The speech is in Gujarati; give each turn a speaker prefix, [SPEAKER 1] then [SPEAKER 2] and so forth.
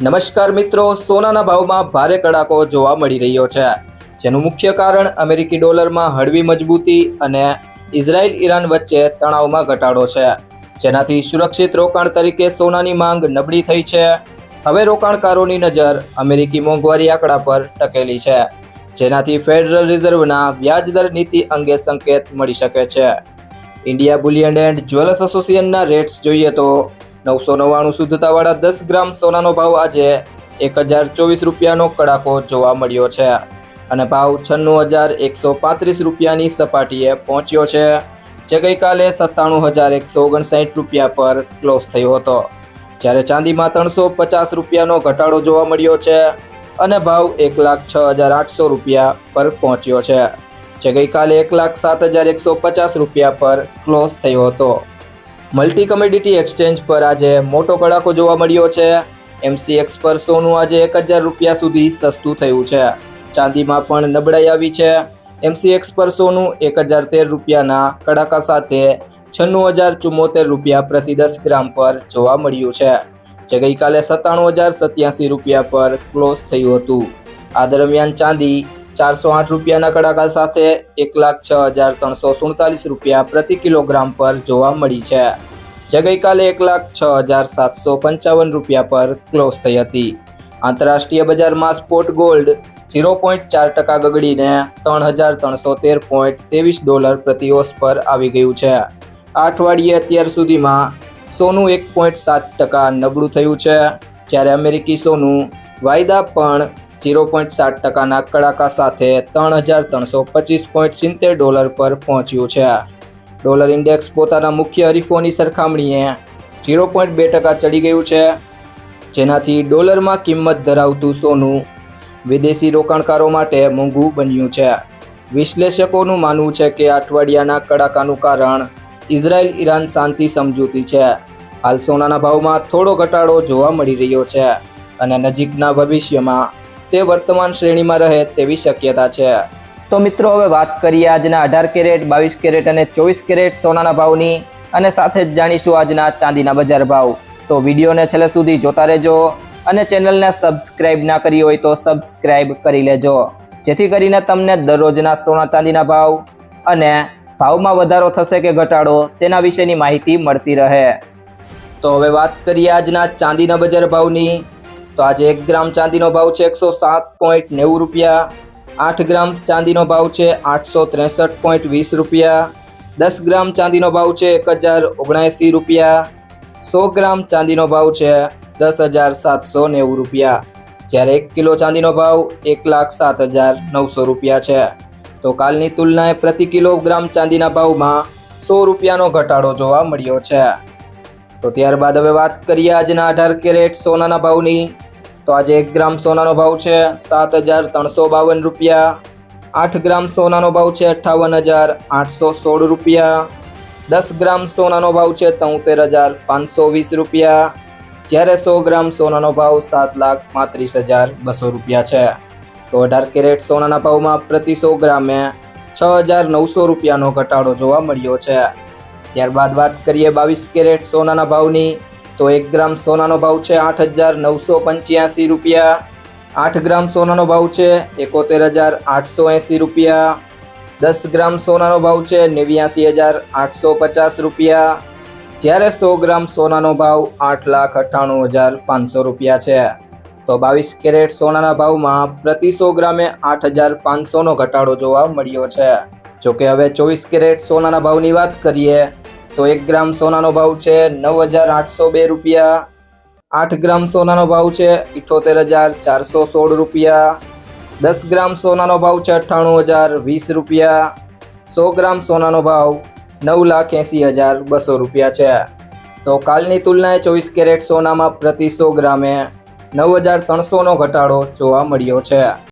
[SPEAKER 1] નમસ્કાર મિત્રો, સોનાના ભાવમાં ભારે કડાકો જોવા મળી રહ્યો છે. જેનું મુખ્ય કારણ અમેરિકી ડોલરમાં હળવી મજબૂતી અને ઇઝરાયલ ઈરાન વચ્ચે તણાવમાં ઘટાડો છે. જેનાથી સુરક્ષિત રોકાણ તરીકે સોનાની માંગ નબળી થઈ છે. હવે રોકાણકારોની નજર અમેરિકી મોંઘવારી આંકડા પર ટકેલી છે. જેનાથી ફેડરલ રિઝર્વના વ્યાજદર નીતિ અંગે સંકેત મળી શકે છે. ઇન્ડિયા બુલિયન એન્ડ જ્વેલર્સ એસોસિએશનના રેટ્સ જોઈએ તો નવસો નવ્વાણું શુદ્ધતાવાળા દસ ગ્રામ સોનાનો ભાવ આજે એક હજાર ચોવીસ રૂપિયાનો કડાકો જોવા મળ્યો છે. અને ભાવ છન્નું હજાર એકસો પાંત્રીસ રૂપિયાની સપાટીએ પહોંચ્યો છે, જે ગઈકાલે સત્તાણું હજાર એકસો ઓગણસાઠ રૂપિયા પર ક્લોઝ થયો હતો. જ્યારે ચાંદીમાં ત્રણસો પચાસ રૂપિયાનો ઘટાડો જોવા મળ્યો છે અને ભાવ એક લાખ છ હજાર આઠસો રૂપિયા પર પહોંચ્યો છે, જે ગઈકાલે એક લાખ સાત હજાર એકસો પચાસ રૂપિયા પર ક્લોઝ થયો હતો. મલ્ટી કમોડિટી એક્સચેન્જ પર આજે મોટો કડાકો જોવા મળ્યો છે. એમસીએક્સ પર સોનું આજે એક હજાર રૂપિયા સુધી સસ્તું થયું છે. ચાંદીમાં પણ નબળાઈ આવી છે. એમસીએક્સ પર સોનું એક હજાર તેર રૂપિયાના કડાકા સાથે છન્નું હજાર ચુમ્મોતેર રૂપિયા પ્રતિ દસ ગ્રામ પર જોવા મળ્યું છે. જે ગઈકાલે સત્તાણું હજાર સત્યાસી રૂપિયા પર ક્લોઝ થયું હતું. આ દરમિયાન ચાંદી ચારસો આઠ રૂપિયાના કડાકા સાથે એક લાખ છ હજાર ત્રણસો સુડતાલીસ રૂપિયા પ્રતિ કિલોગ્રામ પર જોવા મળી છે. જે ગઈકાલે એક લાખ છ હજાર સાતસો પંચાવન રૂપિયા પર ક્લોઝ થઈ હતી. આંતરરાષ્ટ્રીય બજારમાં સ્પોટ ગોલ્ડ ઝીરો પોઈન્ટ ચાર ટકા ગગડીને ત્રણ હજાર ત્રણસો તેર પોઈન્ટ ત્રેવીસ ડોલર પ્રતિ ઓસ પર આવી ગયું છે. આ અઠવાડિયે અત્યાર સુધીમાં સોનું એક પોઈન્ટ સાત ટકા નબળું થયું છે, જ્યારે અમેરિકી સોનું વાયદા પણ ઝીરો પોઈન્ટ સાત ટકાના કડાકા સાથે ત્રણ હજાર ત્રણસો પચીસ પોઈન્ટ સિત્તેર ડોલર પર પહોંચ્યું છે. ડોલર ઇન્ડેક્સ પોતાના મુખ્ય હરીફોની સરખામણીએ ઝીરો પોઈન્ટ બે ટકા ચડી ગયું છે. જેનાથી ડોલરમાં કિંમત ધરાવતું સોનું વિદેશી રોકાણકારો માટે મોંઘું બન્યું છે. વિશ્લેષકોનું માનવું છે કે અઠવાડિયાના કડાકાનું કારણ ઇઝરાયલ ઈરાન શાંતિ સમજૂતી છે. હાલ સોનાના ભાવમાં થોડો ઘટાડો જોવા મળી રહ્યો છે અને નજીકના ભવિષ્યમાં તે વર્તમાન શ્રેણીમાં રહે તેવી શક્યતા છે. તો મિત્રો, હવે વાત કરીએ આજના અઢાર કેરેટ, બાવીસ કેરેટ અને ચોવીસ કેરેટ સોનાના ભાવની અને સાથે જ જાણીશું આજના ચાંદીના બજાર ભાવ. તો વિડીયોને છેલ્લે સુધી જોતા રહેજો અને ચેનલને સબસ્ક્રાઇબ ના કરી હોય તો સબસ્ક્રાઇબ કરી લેજો. જેથી કરીને તમને દરરોજના સોના ચાંદીના ભાવ અને ભાવમાં વધારો થશે કે ઘટાડો તેના વિશેની માહિતી મળતી રહે. તો હવે વાત કરીએ આજના ચાંદીના બજાર ભાવની. તો આજે એક ગ્રામ ચાંદીનો ભાવ છે એકસો સાત પોઈન્ટ નેવું રૂપિયા. આઠ ગ્રામ ચાંદીનો ભાવ છે આઠસો ત્રેસઠ પોઈન્ટ વીસ રૂપિયા. દસ ગ્રામ ચાંદીનો ભાવ છે એક હજાર ઓગણએંસી રૂપિયા. સો ગ્રામ ચાંદીનો ભાવ છે દસ હજાર સાતસો નેવું રૂપિયા. જ્યારે એક કિલો ચાંદીનો ભાવ એક લાખ સાત હજાર નવસો રૂપિયા છે. તો કાલની તુલનાએ પ્રતિ કિલોગ્રામ ચાંદીના ભાવમાં સો રૂપિયાનો ઘટાડો જોવા મળ્યો છે. તો ત્યારબાદ હવે વાત કરીએ આજના અઢાર કેરેટ સોનાના ભાવની. તો આજે એક ગ્રામ સોનાનો ભાવ છે સાત હજાર ત્રણસો બાવન રૂપિયા. આઠ ગ્રામ સોનાનો ભાવ છે અઠ્ઠાવન હજાર આઠસો સોળ રૂપિયા. દસ ગ્રામ સોનાનો ભાવ છે તોતેર હજાર પાંચસો વીસ રૂપિયા. જ્યારે સો ગ્રામ સોનાનો ભાવ સાત લાખ પાંત્રીસ હજાર બસો રૂપિયા છે. તો અઢાર કેરેટ સોનાના ભાવમાં પ્રતિ સો ગ્રામે છ હજાર નવસો રૂપિયાનો ઘટાડો જોવા મળ્યો છે. ત્યારબાદ વાત કરીએ બાવીસ કેરેટ સોનાના ભાવની. તો એક ગ્રામ સોનાનો ભાવ છે આઠ હજાર નવસો પંચ્યાસી રૂપિયા. આઠ ગ્રામ સોનાનો ભાવ છે એકોતેર હજાર આઠસો એંસી રૂપિયા. દસ ગ્રામ સોનાનો ભાવ છે નેવ્યાસી હજાર આઠસો પચાસ રૂપિયા. જ્યારે સો ગ્રામ સોનાનો ભાવ આઠ લાખ અઠ્ઠાણું હજાર પાંચસો રૂપિયા છે. તો બાવીસ કેરેટ સોનાના ભાવમાં પ્રતિ સો ગ્રામે આઠ હજાર પાંચસોનો ઘટાડો જોવા મળ્યો છે. જોકે હવે ચોવીસ કેરેટ સોનાના ભાવની વાત કરીએ તો એક ગ્રામ સોનાનો ભાવ છે નવ હજાર આઠસો બે રૂપિયા. આઠ ગ્રામ સોનાનો ભાવ છે ઇઠોતેર હજાર ચારસો સોળ રૂપિયા. દસ ગ્રામ સોનાનો ભાવ છે અઠ્ઠાણું હજાર વીસ રૂપિયા. સો ગ્રામ સોનાનો ભાવ નવ લાખ એંસી હજાર બસો રૂપિયા છે. તો કાલની તુલનાએ ચોવીસ કેરેટ સોનામાં પ્રતિ સો ગ્રામે નવ હજાર ત્રણસોનો ઘટાડો જોવા મળ્યો છે.